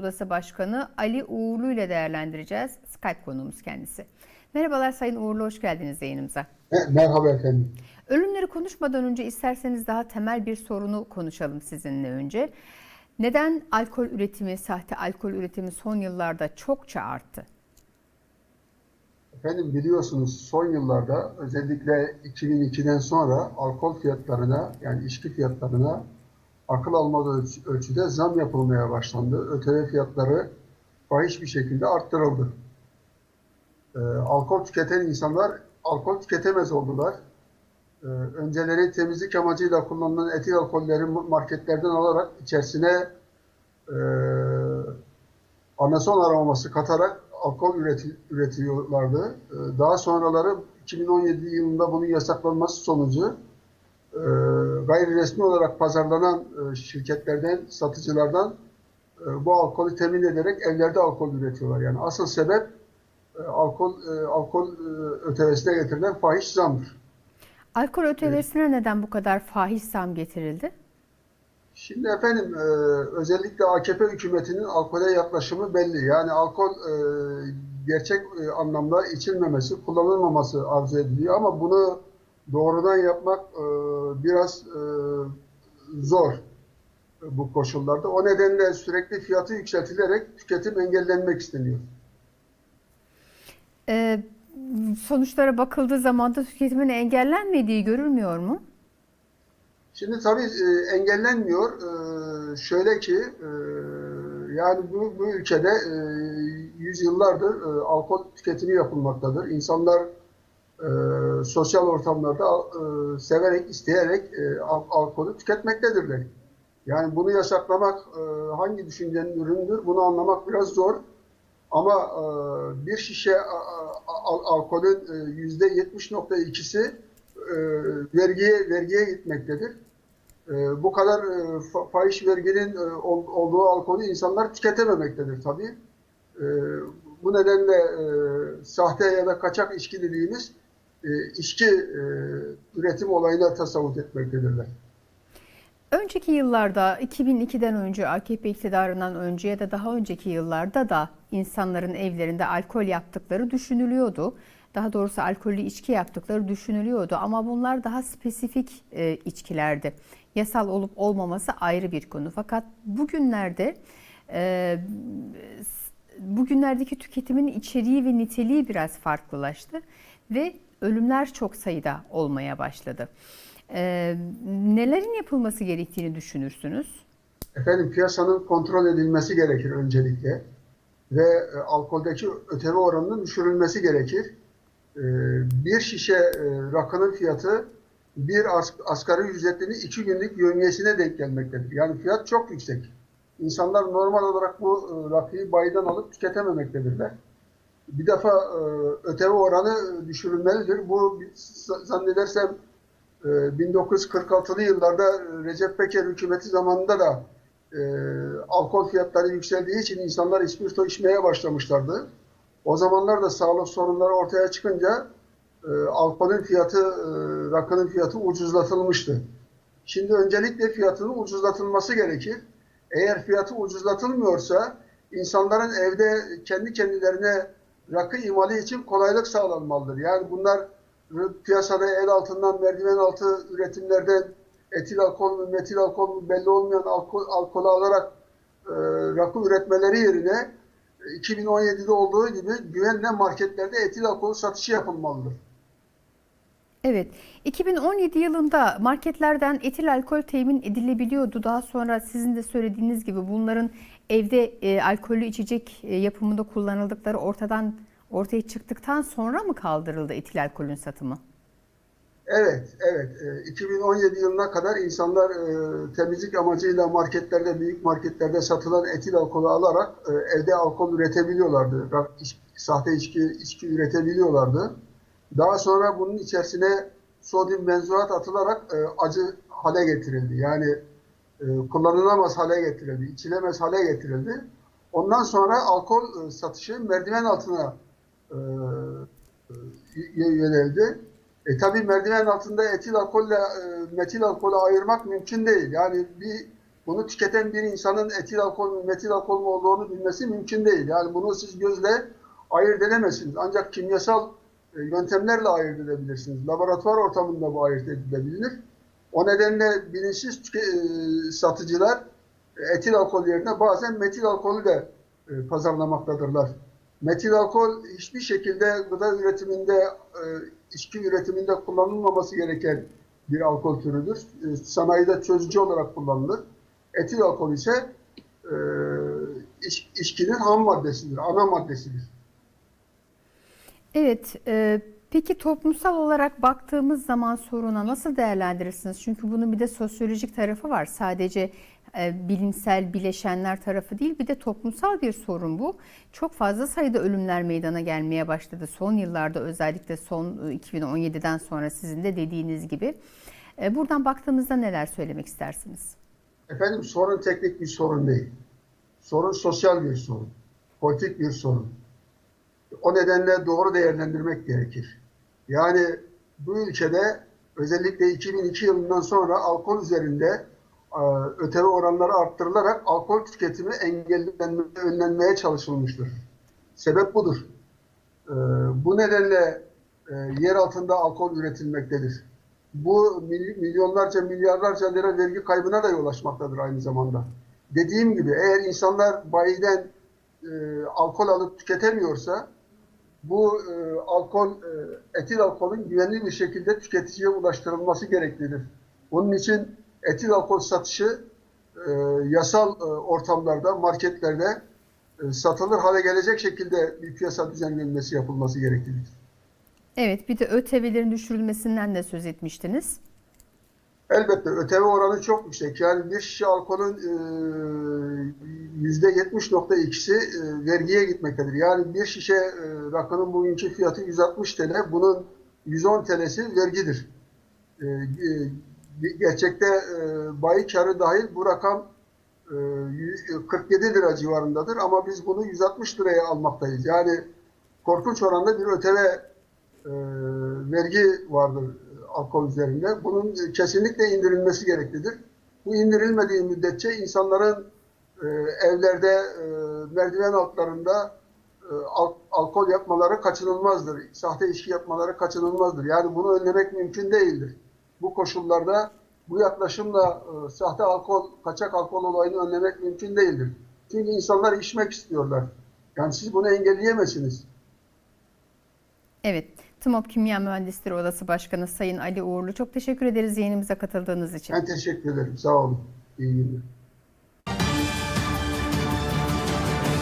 Odası Başkanı Ali Uğurlu ile değerlendireceğiz. Skype konuğumuz kendisi. Merhabalar Sayın Uğurlu, hoş geldiniz yayınımıza. E, Merhaba efendim. Ölümleri konuşmadan önce isterseniz daha temel bir sorunu konuşalım sizinle önce. Neden alkol üretimi, sahte alkol üretimi son yıllarda çokça arttı? Efendim biliyorsunuz son yıllarda özellikle 2002'den sonra alkol fiyatlarına yani içki fiyatlarına akıl almaz ölç- ölçüde zam yapılmaya başlandı. ÖTV fiyatları fahiş bir şekilde arttırıldı. Ee, alkol tüketen insanlar alkol tüketemez oldular. Ee, önceleri temizlik amacıyla kullanılan etil alkolleri marketlerden alarak içerisine e, anason aroması katarak alkol üreti, üretiyorlardı. Ee, Daha sonraları 2017 yılında bunun yasaklanması sonucu e, gayri resmi olarak pazarlanan e, şirketlerden, satıcılardan e, bu alkolü temin ederek evlerde alkol üretiyorlar. Yani asıl sebep e, alkol e, alkol e, ÖTV'sine getirilen fahiş zamdır. Alkol ötevesine neden bu kadar fahiş zam getirildi? Şimdi efendim e, özellikle AKP hükümetinin alkole yaklaşımı belli. Yani alkol e, gerçek e, anlamda içilmemesi, kullanılmaması arzu ediliyor ama bunu doğrudan yapmak e, biraz e, zor bu koşullarda. O nedenle sürekli fiyatı yükseltilerek tüketim engellenmek isteniyor. Ee, sonuçlara bakıldığı zaman da tüketimin engellenmediği görülmüyor mu? Şimdi tabii e, engellenmiyor. E, şöyle ki e, yani bu, bu ülkede e, yüzyıllardır e, alkol tüketimi yapılmaktadır. İnsanlar e, sosyal ortamlarda e, severek, isteyerek e, al- alkolü tüketmektedirler. Yani bunu yasaklamak e, hangi düşüncenin ürünüdür bunu anlamak biraz zor. Ama e, bir şişe a- al- alkolün e, yüzde 70.2'si e, vergiye vergiye gitmektedir. E, bu kadar e, fa- fahiş verginin e, ol- olduğu alkolü insanlar tüketememektedir tabii. E, bu nedenle e, sahte ya da kaçak içki dediğimiz e, içki e, üretim olayına tasavvuf etmektedirler. Önceki yıllarda 2002'den önce AKP iktidarından önce ya da daha önceki yıllarda da insanların evlerinde alkol yaptıkları düşünülüyordu. Daha doğrusu alkollü içki yaptıkları düşünülüyordu ama bunlar daha spesifik e, içkilerdi. Yasal olup olmaması ayrı bir konu. Fakat bugünlerde e, bugünlerdeki tüketimin içeriği ve niteliği biraz farklılaştı ve ölümler çok sayıda olmaya başladı. Ee, nelerin yapılması gerektiğini düşünürsünüz? Efendim piyasanın kontrol edilmesi gerekir öncelikle ve e, alkoldeki öteve oranının düşürülmesi gerekir. E, bir şişe e, rakının fiyatı bir as asgari ücretlinin iki günlük yövmiyesine denk gelmektedir. Yani fiyat çok yüksek. İnsanlar normal olarak bu e, rakıyı baydan alıp tüketememektedirler. Bir defa e, öteve oranı düşürülmelidir. Bu zannedersem e, 1946'lı yıllarda Recep Peker hükümeti zamanında da e, alkol fiyatları yükseldiği için insanlar ispirto içmeye başlamışlardı. O zamanlar da sağlık sorunları ortaya çıkınca e, alkolün fiyatı, e, rakının fiyatı ucuzlatılmıştı. Şimdi öncelikle fiyatının ucuzlatılması gerekir. Eğer fiyatı ucuzlatılmıyorsa insanların evde kendi kendilerine rakı imali için kolaylık sağlanmalıdır. Yani bunlar piyasada el altından merdiven altı üretimlerden etil alkol mü, metil alkol mü belli olmayan alkol, alkolü alarak e, rakı üretmeleri yerine 2017'de olduğu gibi güvenle marketlerde etil alkol satışı yapılmalıdır. Evet, 2017 yılında marketlerden etil alkol temin edilebiliyordu. Daha sonra sizin de söylediğiniz gibi bunların evde e, alkollü içecek e, yapımında kullanıldıkları ortadan ortaya çıktıktan sonra mı kaldırıldı etil alkolün satımı? Evet, evet. E, 2017 yılına kadar insanlar e, temizlik amacıyla marketlerde, büyük marketlerde satılan etil alkolü alarak e, evde alkol üretebiliyorlardı. Rak- iç- sahte içki, içki üretebiliyorlardı. Daha sonra bunun içerisine sodyum benzoat atılarak e, acı hale getirildi. Yani e, kullanılamaz hale getirildi, içilemez hale getirildi. Ondan sonra alkol e, satışı merdiven altına e, yöneldi. E tabi merdiven altında etil alkolle e, metil alkolü ayırmak mümkün değil. Yani bir bunu tüketen bir insanın etil alkol mü, metil alkol mü olduğunu bilmesi mümkün değil. Yani bunu siz gözle ayırt edemezsiniz. Ancak kimyasal yöntemlerle ayırt edebilirsiniz. Laboratuvar ortamında bu ayırt edilebilir. O nedenle bilinçsiz e, satıcılar e, etil alkol yerine bazen metil alkolü de e, pazarlamaktadırlar. Metil alkol hiçbir şekilde gıda üretiminde, e, içki üretiminde kullanılmaması gereken bir alkol türüdür. E, sanayide çözücü olarak kullanılır. Etil alkol ise e, iç- içkinin ham maddesidir, ana maddesidir. Evet, e, peki toplumsal olarak baktığımız zaman soruna nasıl değerlendirirsiniz? Çünkü bunun bir de sosyolojik tarafı var. Sadece e, bilimsel bileşenler tarafı değil, bir de toplumsal bir sorun bu. Çok fazla sayıda ölümler meydana gelmeye başladı son yıllarda özellikle son e, 2017'den sonra sizin de dediğiniz gibi. E, buradan baktığımızda neler söylemek istersiniz? Efendim sorun teknik bir sorun değil. Sorun sosyal bir sorun. Politik bir sorun. O nedenle doğru değerlendirmek gerekir. Yani bu ülkede özellikle 2002 yılından sonra alkol üzerinde e, öteve oranları arttırılarak alkol tüketimi engellenmeye, önlenmeye çalışılmıştır. Sebep budur. E, Bu nedenle e, yer altında alkol üretilmektedir. Bu mily- milyonlarca, milyarlarca lira vergi kaybına da yol açmaktadır aynı zamanda. Dediğim gibi eğer insanlar bayiden e, alkol alıp tüketemiyorsa bu e, alkol, e, etil alkolün güvenli bir şekilde tüketiciye ulaştırılması gereklidir. Bunun için etil alkol satışı e, yasal e, ortamlarda, marketlerde e, satılır hale gelecek şekilde bir piyasa düzenlenmesi yapılması gereklidir. Evet, bir de ÖTV'lerin düşürülmesinden de söz etmiştiniz. Elbette öteve oranı çok yüksek. Yani bir şişe alkolün e, yüzde 70.2'si e, vergiye gitmektedir. Yani bir şişe e, rakının bugünkü fiyatı 160 TL, bunun 110 TL'si vergidir. Gerçekte bayi karı dahil bu rakam e, yüz- 47 lira civarındadır ama biz bunu 160 liraya almaktayız. Yani korkunç oranda bir öteve e, vergi vardır alkol üzerinde. Bunun e, kesinlikle indirilmesi gereklidir. Bu indirilmediği müddetçe insanların e, evlerde, e, merdiven altlarında al- alkol yapmaları kaçınılmazdır. Sahte içki yapmaları kaçınılmazdır. Yani bunu önlemek mümkün değildir. Bu koşullarda bu yaklaşımla sahte alkol, kaçak alkol olayını önlemek mümkün değildir. Çünkü insanlar içmek istiyorlar. Yani siz bunu engelleyemezsiniz. Evet, TMOP Kimya Mühendisleri Odası Başkanı Sayın Ali Uğurlu çok teşekkür ederiz yayınımıza katıldığınız için. Ben teşekkür ederim. Sağ olun. İyi günler.